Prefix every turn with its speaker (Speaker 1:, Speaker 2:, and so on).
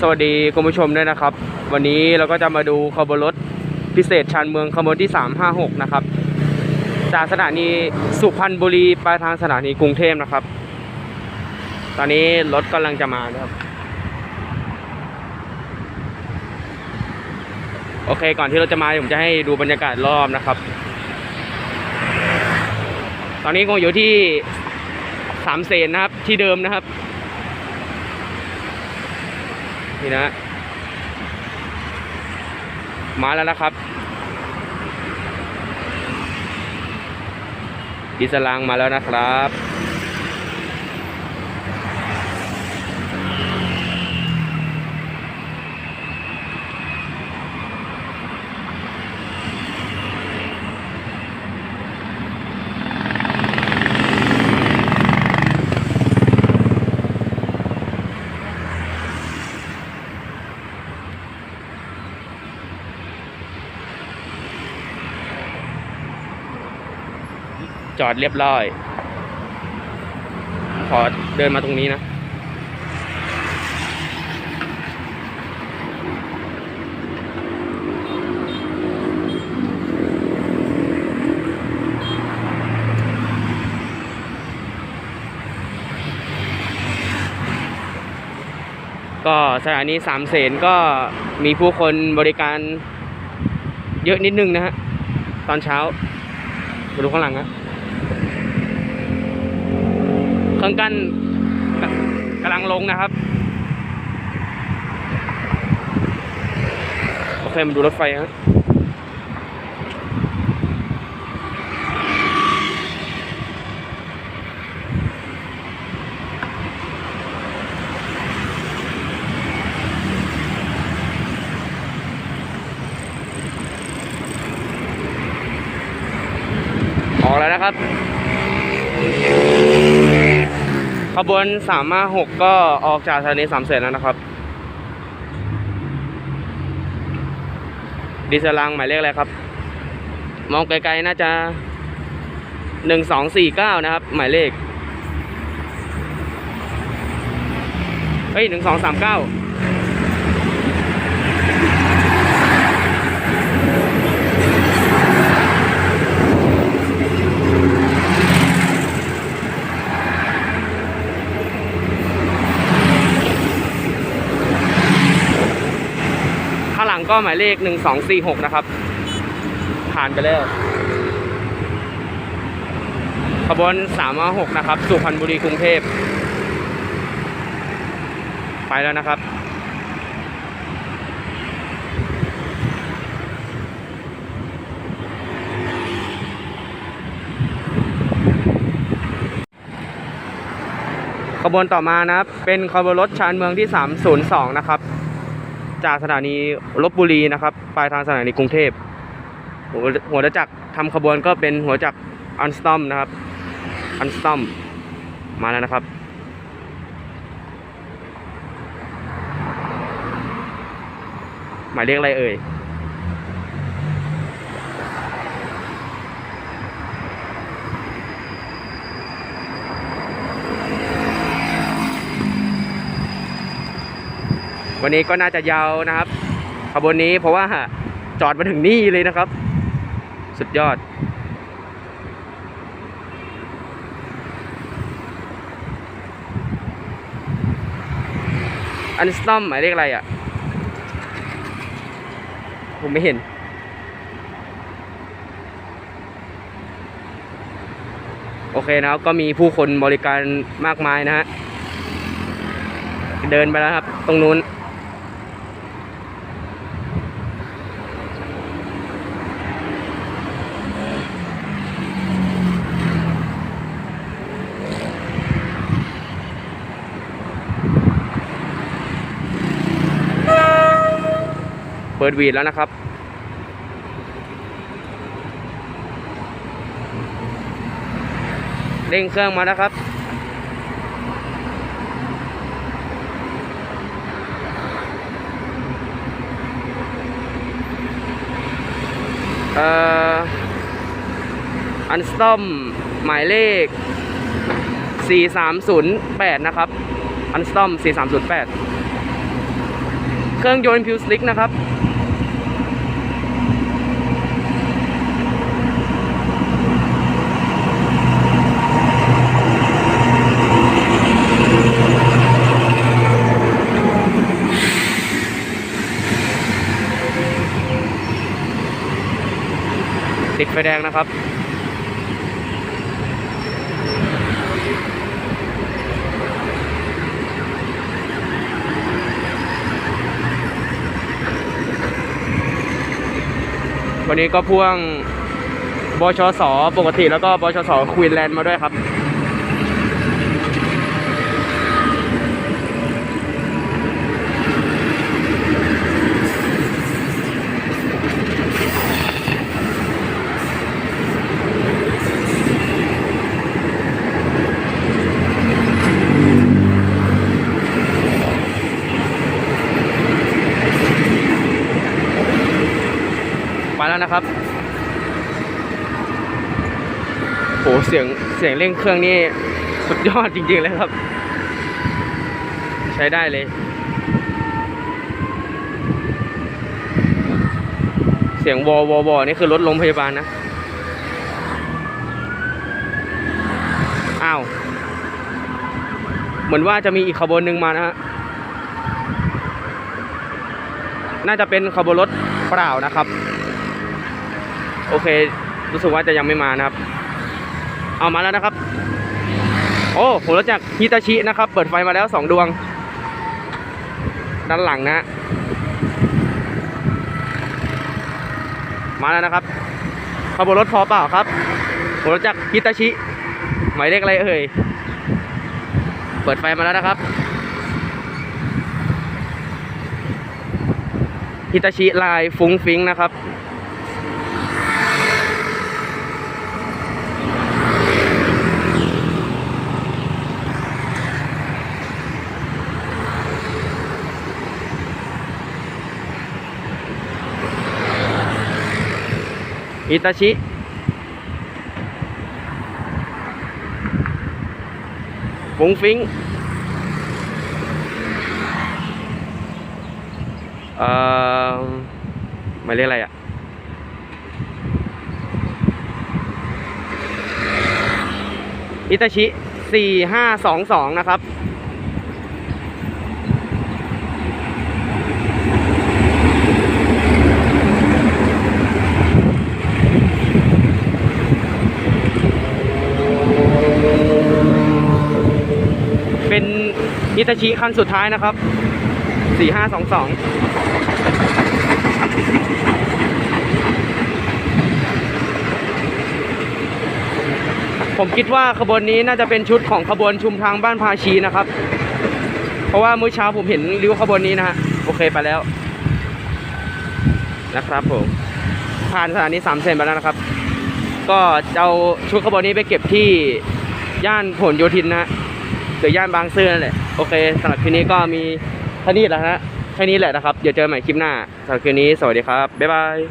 Speaker 1: สวัสดีคุณผู้ชมด้วยนะครับ วันนี้เราก็จะมาดูขบวนรถพิเศษชานเมืองขบวนที่ 356 นะครับ จากสถานีสุพรรณบุรีไปทางสถานีกรุงเทพนะครับ ตอนนี้รถกำลังจะมานะครับ โอเคก่อนที่เราจะมาผมจะให้ดูบรรยากาศรอบนะครับ ตอนนี้คงอยู่ที่สามเสนนะครับที่เดิมนะครับ นี่นะมาแล้วนะครับดิสลางมาแล้วนะครับ จอดเรียบร้อย ขอเดินมาตรงนี้นะก็สถานีสามเสนก็มีผู้คนบริการเยอะนิดนึงนะฮะ ตอนเช้ามาดูข้างหลังนะ เครื่องกั้นกกำลังลงนะครับ โอเคมาดูรถไฟฮะออกแล้วนะครับ ขบวนสามห้าหกก็ออกจากสถานีสามเสนแล้วนะครับ ดีเซลลังหมายเลขอะไรครับ มองไกลๆน่าจะหนึ่งสองสี่เก้านะครับ หมายเลข เฮ้ยหนึ่งสองสามเก้าข้าง หลังก็หมายเลขหนึ่งสองสี่หกนะครับ ผ่านไปแล้ว ขบวนสามหกนะครับ สุพรรณบุรีกรุงเทพ ไปแล้วนะครับขบวนต่อมานะครับ เป็นขบวนรถชานเมืองที่ 302 นะครับ จากสถานีลบบุรีนะครับ ปลายทางสถานีกรุงเทพหัวหัวจักรทำขบวนก็เป็นหัวจักรอันสตอมนะครับ อันสตอมมาแล้วนะครับ หมายเลขอะไรเอ่ย วันนี้ก็น่าจะยาวนะครับขบวนนี้เพราะว่าจอดมาถึงนี่เลยนะครับ สุดยอด อันสตอมหมายเลขอะไรอะ ผมไม่เห็นโอเคนะครับก็มีผู้คนบริการมากมายนะฮะเดินไปแล้วครับ ตรงนู้น เปิดวีดแล้วนะครับ เร่งเครื่องมาแล้วครับ เอ่อ อันสตอมหมายเลข 4308 นะครับ อันสตอม 4308 เครื่องยนต์พิวสลิกนะครับ ติดไฟแดงนะครับ วันนี้ก็พ่วงบชสปกติแล้วก็บชสควีนแลนด์มาด้วยครับ ไปแล้วนะครับ โห เสียงเสียงเร่งเครื่องนี่สุดยอดจริงๆเลยครับ ใช้ได้เลยเสียงวอวอวอนี่คือรถโรงพยาบาลนะ อ้าว เหมือนว่าจะมีอีกขบวนหนึ่งมานะฮะ น่าจะเป็นขบวนรถเปล่านะครับ โอเค รู้สึกว่าจะยังไม่มานะครับ เอามาแล้วนะครับ โอ้ผมรู้จักฮิตาชินะครับ เปิดไฟมาแล้วสองดวง ด้านหลังนะ มาแล้วนะครับขบวนรถพอเปล่าครับผมรู้จักฮิตาชิ หมายเลขอะไรเอ่ย เปิดไฟมาแล้วนะครับฮิตาชิลายฟุ้งฟิ้งนะครับ อิตาชิ ฟุ้งฟิ้งเอ่อมายเลขอะไรอะอิตาชิสี่ห้าสองสองนะครับ เป็น อิตาชิคันสุดท้ายนะครับสี่ห้าสองสองผมคิดว่าขบวนนี้น่าจะเป็นชุดของขบวนชุมทางบ้านพาชีนะครับ เพราะว่าเมื้อเช้าผมเห็นริ้วขบวนนี้นะฮะ โอเคไปแล้ว นะครับผม ผ่านสถานีสามเซนไปแล้วนะครับ ก็จะเอาชุดขบวนนี้ไปเก็บที่ย่านผลโยธินนะฮะ หรือย่านบางซื่อนั่นแหละโอเคสำหรับคลิปนี้ก็มีเท่านี้แหละฮะแค่นี้แหละนะครับ เดี๋ยวเจอกันใหม่คลิปหน้าสำหรับคลิปนี้สวัสดีครับบ๊ายบาย